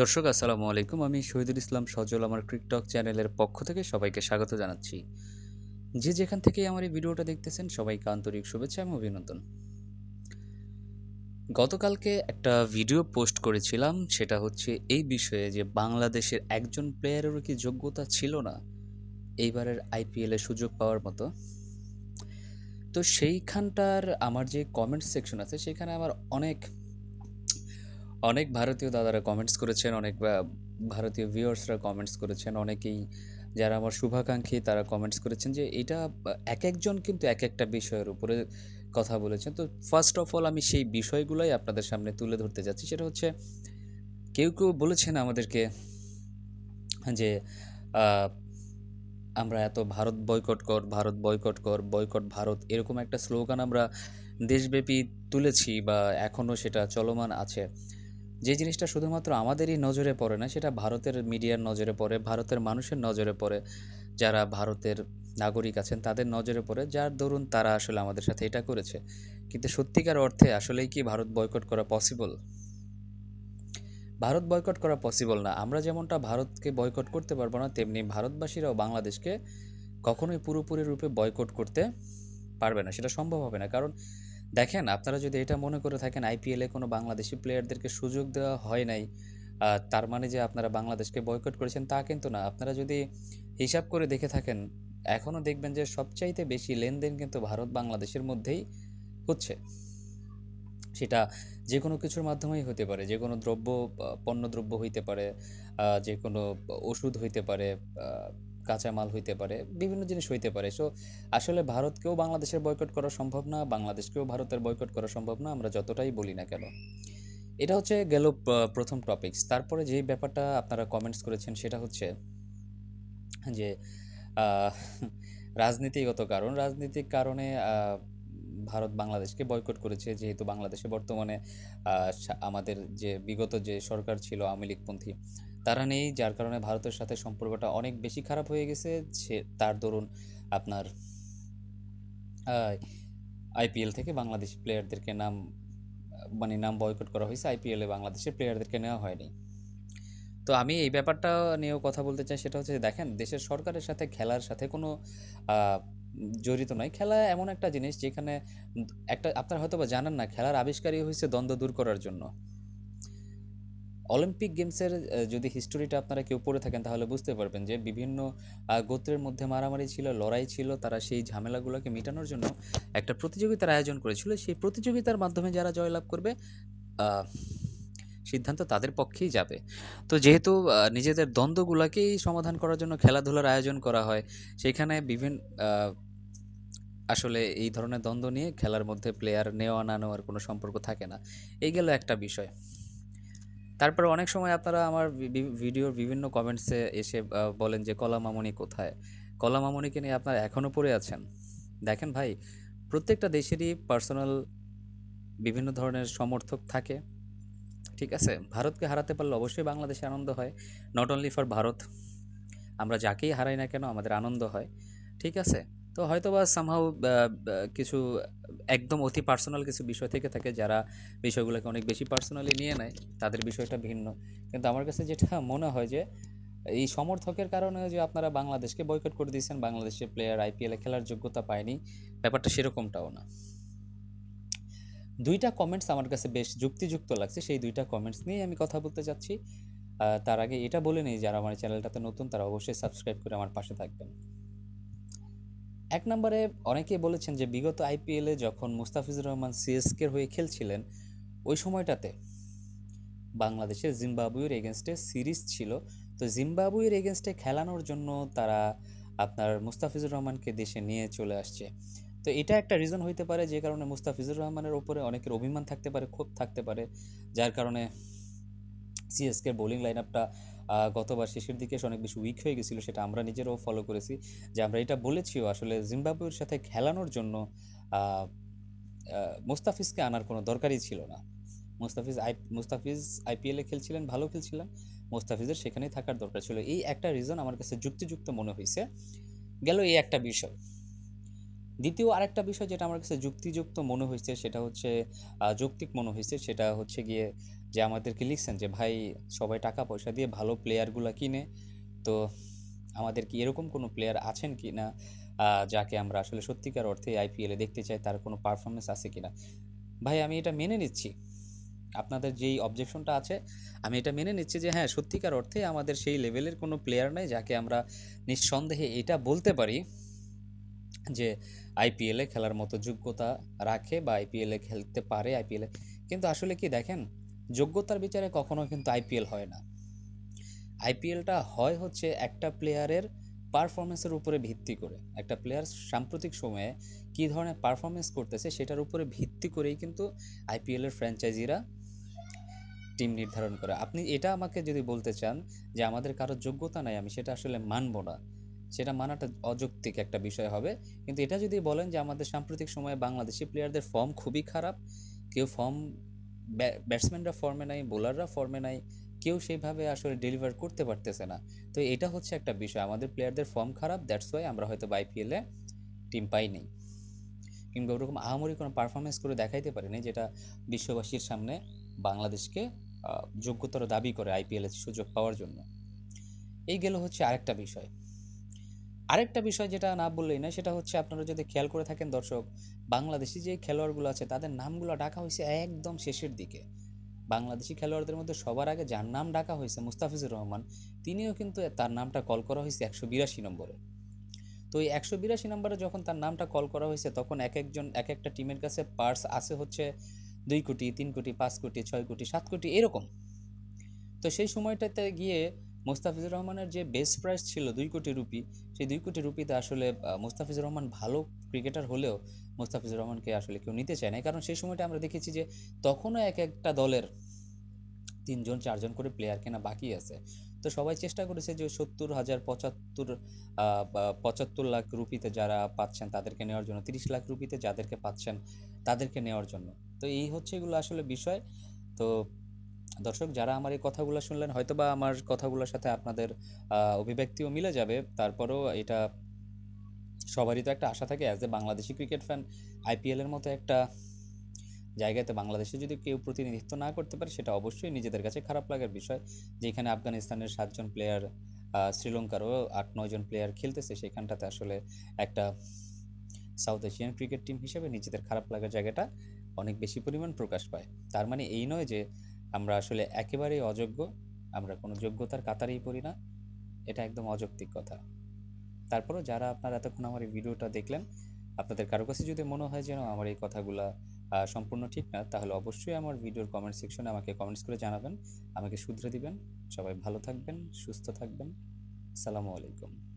দর্শক, আসসালামু আলাইকুম। আমি শহীদুল ইসলাম সজল, আমার ক্রিকটক চ্যানেলের পক্ষ থেকে সবাইকে স্বাগত জানাচ্ছি। যে যেখান থেকে আমার এই ভিডিওটা দেখতেছেন, সবাইকে আন্তরিক শুভেচ্ছা এবং অভিনন্দন। গতকালকে একটা ভিডিও পোস্ট করেছিলাম, সেটা হচ্ছে এই বিষয়ে যে বাংলাদেশের একজন প্লেয়ারেরও কি যোগ্যতা ছিল না এইবারের আইপিএলে সুযোগ পাওয়ার মতো। তো সেইখানটার আমার যে কমেন্ট সেকশন আছে, সেখানে আমার অনেক অনেক ভারতীয় দাদারা কমেন্টস করেছেন, অনেক ভারতীয় ভিউয়ার্সরা কমেন্টস করেছেন, অনেকেই যারা আমার শুভাকাঙ্ক্ষী তারা কমেন্টস করেছেন যে এটা এক একজন কিন্তু এক একটা বিষয়ের উপরে কথা বলেছেন। তো ফার্স্ট অফ অল আমি সেই বিষয়গুলোই আপনাদের সামনে তুলে ধরতে যাচ্ছি। সেটা হচ্ছে, কেউ কেউ বলেছেন আমাদেরকে যে আমরা এত ভারত বয়কট কর, ভারত বয়কট কর বয়কট ভারত, এরকম একটা স্লোগান আমরা দেশব্যাপী তুলেছি বা এখনও সেটা চলমান আছে। যে জিনিসটা শুধুমাত্র আমাদেরই নজরে পড়ে না, সেটা ভারতের মিডিয়ার নজরে পড়ে, ভারতের মানুষের নজরে পড়ে, যারা ভারতের নাগরিক আছেন তাদের নজরে পড়ে, যার দরুন তারা আসলে আমাদের সাথে এটা করেছে। কিন্তু সত্যিকার অর্থে আসলেই কি ভারত বয়কট করা পসিবল ভারত বয়কট করা পসিবল না। আমরা যেমনটা ভারতকে বয়কট করতে পারব না, তেমনি ভারতবাসীরাও বাংলাদেশকে কখনোই পুরোপুরি রূপে বয়কট করতে পারবে না। সেটা সম্ভব হবে না। কারণ দেখেন আপনারা যদি এটা মনে করে থাকেন আইপিএলে কোনো বাংলাদেশি প্লেয়ারদেরকে সুযোগ দেওয়া হয় নাই তার মানে যে আপনারা বাংলাদেশকে বয়কট করেছেন তা কিন্তু না। আপনারা যদি হিসাব করে দেখে থাকেন এখনও দেখবেন যে সবচাইতে বেশি লেনদেন কিন্তু ভারত বাংলাদেশের মধ্যেই হচ্ছে। সেটা যে কোনো কিছুর মাধ্যমেই হতে পারে যে কোনো দ্রব্য আহ, পণ্যদ্রব্য হইতে পারে যে কোনো ওষুধ হইতে পারে কাঁচামাল হইতে পারে, বিভিন্ন জিনিস হইতে পারে। সো আসলে ভারতকেও বাংলাদেশের বয়কট করা সম্ভব না, বাংলাদেশকেও ভারতের বয়কট করা সম্ভব না, আমরা যতটাই বলি না কেন। এটা হচ্ছে গেল প্রথম টপিকস তারপরে যে ব্যাপারটা আপনারা কমেন্টস করেছেন সেটা হচ্ছে যে রাজনীতিগত কারণ। রাজনীতিক কারণে ভারত বাংলাদেশকে বয়কট করেছে, যেহেতু বাংলাদেশে বর্তমানে আমাদের যে বিগত যে সরকার ছিল, আওয়ামী লীগপন্থী তারা নেই, যার কারণে ভারতের সাথে সম্পর্কটা অনেক বেশি খারাপ হয়ে গেছে। সে, তার দরুন আপনার আইপিএল থেকে বাংলাদেশি প্লেয়ারদেরকে নাম মানে নাম বয়কট করা হয়েছে। আইপিএলে বাংলাদেশের প্লেয়ারদেরকে নেওয়া হয়নি। তো আমি এই ব্যাপারটা নিয়েও কথা বলতে চাই, সেটা হচ্ছে দেখেন, দেশের সরকারের সাথে, খেলার সাথে কোনো জড়িত নয়। খেলা এমন একটা জিনিস যেখানে, একটা, আপনারা হয়তো বা জানেন না, খেলার আবিষ্কারই হয়েছে দ্বন্দ্ব দূর করার জন্য। অলিম্পিক গেমসের যদি হিস্টোরিটা আপনারা কেউ পড়ে থাকেন, তাহলে বুঝতে পারবেন যে বিভিন্ন গোত্রের মধ্যে মারামারি ছিল, লড়াই ছিল, তারা সেই ঝামেলাগুলোকে মেটানোর জন্য একটা প্রতিযোগিতার আয়োজন করেছিল। সেই প্রতিযোগিতার মাধ্যমে যারা জয়লাভ করবে সিদ্ধান্ত তাদের পক্ষেই যাবে। তো যেহেতু নিজেদের দ্বন্দ্বগুলোকেই সমাধান করার জন্য খেলাধুলার আয়োজন করা হয়, সেখানে বিভিন্ন আসলে এই ধরনের দ্বন্দ্ব নিয়ে খেলার মধ্যে প্লেয়ার নেওয়া, না নেওয়ার কোনো সম্পর্ক থাকে না। এই গেল একটা বিষয়। তারপর অনেক সময় আপনারা আমার ভিডিওর বিভিন্ন কমেন্টসে এসে বলেন যে, কলা মামনি কোথায়? কলা মামনিকে নিয়ে আপনারা এখনও পড়ে আছেন? দেখেন ভাই, প্রত্যেকটা দেশেরই পার্সোনাল বিভিন্ন ধরনের সমর্থক থাকে, ঠিক আছে? ভারতকে হারাতে পারলে অবশ্যই বাংলাদেশে আনন্দ হয়। নট অনলি ফর ভারত, আমরা যাকেই হারাই না কেন, আমাদের আনন্দ হয়, ঠিক আছে? তো হয়তো বা সামহাও কিছু, একদম অতি পার্সোনাল কিছু বিষয় থেকে থাকে যারা বিষয়গুলোকে অনেক বেশি পার্সোনালি নিয়ে নেয়, তাদের বিষয়টা ভিন্ন। কিন্তু আমার কাছে যেটা মনে হয় যে, এই সমর্থকের কারণে যে আপনারা বাংলাদেশকে বয়কট করে দিয়েছেন, বাংলাদেশের প্লেয়ার আইপিএলে খেলার যোগ্যতা পায়নি, ব্যাপারটা সেরকমটাও না। দুইটা কমেন্টস আমার কাছে বেশ যুক্তিযুক্ত লাগছে, সেই দুইটা কমেন্টস নিয়েই আমি কথা বলতে চাচ্ছি তার আগে এটা বলে নেই, যারা আমার চ্যানেলটাতে নতুন, তারা অবশ্যই সাবস্ক্রাইব করে আমার পাশে থাকবেন। এক নম্বরে অনেকেই বলেছেন যে বিগত আইপিএলে যখন মুস্তাফিজুর রহমান সিএসকের হয়ে খেলছিলেন, ওই সময়টাতে বাংলাদেশের জিম্বাবুয়ের এগেনস্টে সিরিজ ছিল। তো জিম্বাবুয়ের এগেনস্টে খেলানোর জন্য তারা আপনার মুস্তাফিজুর রহমানকে দেশে নিয়ে চলে আসছে। তো এটা একটা রিজন হইতে পারে, যে কারণে মুস্তাফিজুর রহমানের ওপরে অনেকের অভিমান থাকতে পারে, ক্ষোভ থাকতে পারে, যার কারণে সিএসকের বোলিং লাইন আপটা গতবার শেষের দিকে অনেক বেশি উইক হয়ে গেছিল, সেটা আমরা নিজেরাও ফলো করেছি। যে আমরা এটা বলেছিও, আসলে জিম্বাবুয়ের সাথে খেলানোর জন্য মুস্তাফিজকে আনার কোনো দরকারই ছিল না। মুস্তাফিজ আই, মুস্তাফিজ আইপিএলে খেলছিলেন, ভালো খেলছিলেন, মুস্তাফিজের সেখানেই থাকার দরকার ছিল। এই একটা রিজন আমার কাছে যুক্তিযুক্ত মনে হয়েছে গেল এই একটা বিষয়। দ্বিতীয় আরেকটা বিষয় যেটা আমার কাছে যুক্তিযুক্ত মনে হয়েছে সেটা হচ্ছে যৌক্তিক মনে হয়েছে সেটা হচ্ছে গিয়ে যে আমাদেরকে লিখছেন যে, ভাই, সবাই টাকা পয়সা দিয়ে ভালো প্লেয়ারগুলো কিনে। তো আমাদের কি এরকম কোনো প্লেয়ার আছেন কি না যাকে আমরা আসলে সত্যিকার অর্থে আইপিএলে দেখতে চাই, তার কোনো পারফরমেন্স আছে কি না ভাই, আমি এটা মেনে নিচ্ছি। আপনাদের যেই অবজেকশনটা আছে, আমি এটা মেনে নিচ্ছি যে হ্যাঁ সত্যিকার অর্থে আমাদের সেই লেভেলের কোনো প্লেয়ার নাই যাকে আমরা নিঃসন্দেহে এটা বলতে পারি যে আইপিএলে খেলার মতো যোগ্যতা রাখে বা আইপিএলে খেলতে পারে আইপিএলে কিন্তু আসলে কি দেখেন যোগ্যতার বিচারে কখনো কিন্তু আইপিএল হয় না। আইপিএলটা হয় হচ্ছে একটা প্লেয়ারের পারফরমেন্সের উপরে ভিত্তি করে। একটা প্লেয়ার সাম্প্রতিক সময়ে কী ধরনের পারফরমেন্স করতেছে সেটার উপরে ভিত্তি করেই কিন্তু আইপিএলের ফ্র্যাঞ্চাইজিরা টিম নির্ধারণ করে। আপনি এটা আমাকে যদি বলতে চান যে আমাদের কারোর যোগ্যতা নাই, আমি সেটা আসলে মানব না। সেটা মানাটা অযৌক্তিক একটা বিষয় হবে। কিন্তু এটা যদি বলেন যে আমাদের সাম্প্রতিক সময়ে বাংলাদেশি প্লেয়ারদের ফর্ম খুবই খারাপ, কেউ ফর্ম ব্যাটসম্যানরা ফর্মে নাই বোলাররা ফর্মে নাই, কেউ সেইভাবে আসলে ডেলিভার করতে পারতেছে না। তো এটা হচ্ছে একটা বিষয়। আমাদের প্লেয়ারদের ফর্ম খারাপ দ্যাটস ওয়াই আমরা হয়তো আইপিএলে টিম পাইনি কিংবা ওরকম আহামরি কোনো পারফরমেন্স করে দেখাইতে পারিনি, যেটা বিশ্ববাসীর সামনে বাংলাদেশকে যোগ্যতর দাবি করে আইপিএলে সুযোগ পাওয়ার জন্য। এই গেল হচ্ছে আরেকটা বিষয়। আরেকটা বিষয় যেটা না বললেই না সেটা হচ্ছে আপনারা যদি খেয়াল করে থাকেন দর্শক, বাংলাদেশি যে খেলোয়াড়গুলো আছে, তাদের নামগুলো ডাকা হয়েছে একদম শেষের দিকে। বাংলাদেশি খেলোয়াড়দের মধ্যে সবার আগে যার নাম ডাকা হয়েছে মুস্তাফিজুর রহমান, তিনিও কিন্তু তার নামটা কল করা হয়েছে একশো বিরাশি নম্বরে। তো এই একশো বিরাশি নম্বরে যখন তার নামটা কল করা হয়েছে, তখন এক একজন, এক একটা টিমের কাছে পার্স আছে হচ্ছে দুই কোটি, তিন কোটি, পাঁচ কোটি, ছয় কোটি, সাত কোটি, এরকম। তো সেই সময়টাতে গিয়ে মোস্তাফিজুর রহমানের যে বেস্ট প্রাইস ছিল দুই কোটি রুপি, সেই দুই কোটি রুপিতে আসলে মোস্তাফিজুর রহমান ভালো ক্রিকেটার হলেও মোস্তাফিজুর রহমানকে আসলে কেউ নিতে চায় না কারণ সেই সময়টা আমরা দেখেছি যে তখনও এক একটা দলের তিনজন, চারজন করে প্লেয়ার কেনা বাকি আছে। তো সবাই চেষ্টা করেছে যে সত্তর হাজার পঁচাত্তর পঁচাত্তর লাখ রুপিতে যারা পাচ্ছেন তাদেরকে নেওয়ার জন্য, তিরিশ লাখ রুপিতে যাদেরকে পাচ্ছেন তাদেরকে নেওয়ার জন্য। তো এই হচ্ছে এগুলো আসলে বিষয়। তো দর্শক, যারা আমার এই কথাগুলো শুনলেন, হয়তোবা আমার কথাগুলোর সাথে আপনাদের অভিব্যক্তিও মিলে যাবে। তারপরেও এটা সবারই তো একটা আশা থাকে as a Bangladeshi cricket fan আইপিএলের মতো একটা জায়গাতে বাংলাদেশে যদি কেউ প্রতিনিধিত্ব না করতে পারে, সেটা অবশ্যই নিজেদের কাছে খারাপ লাগার বিষয়। যেখানে আফগানিস্তানের সাতজন প্লেয়ার শ্রীলঙ্কারও আট নয়জন প্লেয়ার খেলতেছে, সেখানটাতে আসলে একটা সাউথ এশিয়ান ক্রিকেট টিম হিসেবে নিজেদের খারাপ লাগার জায়গাটা অনেক বেশি পরিমাণ প্রকাশ পায়। তার মানে এই নয় যে আমরা আসলে একেবারেই অযোগ্য, আমরা কোনো যোগ্যতার কাতারেই পড়ি না। এটা একদম অযৌক্তিক কথা। তারপরও যারা আপনারা এতক্ষণ আমার এই ভিডিওটা দেখলেন, আপনাদের কারও কাছে যদি মনে হয় যেন আমার এই কথাগুলা সম্পূর্ণ ঠিক না, তাহলে অবশ্যই আমার ভিডিওর কমেন্ট সেকশনে আমাকে কমেন্টস করে জানাবেন, আমাকে শুধরে দিবেন। সবাই ভালো থাকবেন, সুস্থ থাকবেন। আসসালামু আলাইকুম।